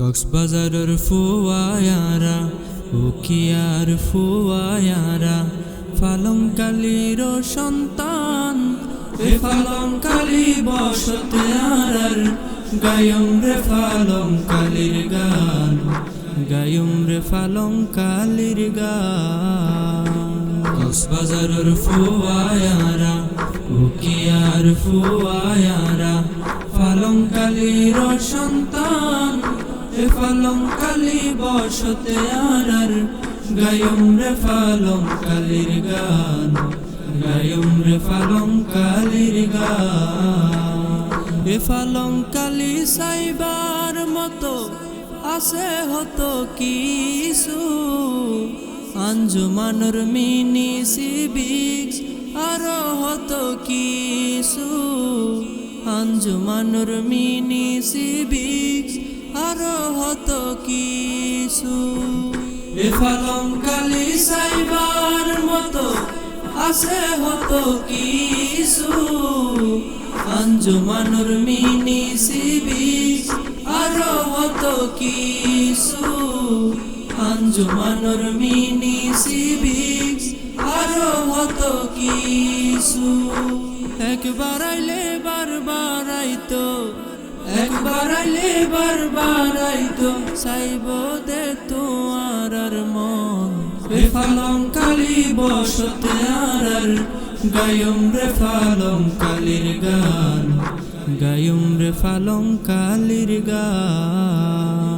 কক্সবাজারের ফুয়ায়ারা, উকিয়ার ফুয়ায়ারা ফালংকালির সন্তান, এ ফালংকালি বসতে আর গায়ম রে ফালংকালির গান, গায়ম রে ফালংকালির গান। কক্সবাজারের ফুয়ায়ারা, উকিয়ার ফুয়ায়ারা ফালংকালির সন্তান ফালংকালি বসতে আর গায়ম রে ফালংকালির গান, গায়ম রে ফালংকালির গান। এ ফালংকালি সাইবার মতো আছে হতো কিছু, আঞ্জুমানুর মিনি সিবিক্স আরও হতো কিছু, আঞ্জুমানুর মিনি সিবিক্স আরও হতো কিছু। এ ফালংকালি সাইবার মতো আছে হতো কিছু। আঞ্জুমানুর মিনি সিবিক্স আরও হতো কিছু। আঞ্জুমানুর মিনি সিবিক্স আরও হতো কিছু। একবার আইলে বারবার আইতো একবার আইলে বারবার আইতো, চাইব দে তোমার আর মন। রে ফালং কালি বসতে আর, গায়ম রে ফালং কালির গান। গায়ম রে ফালং কালির গান।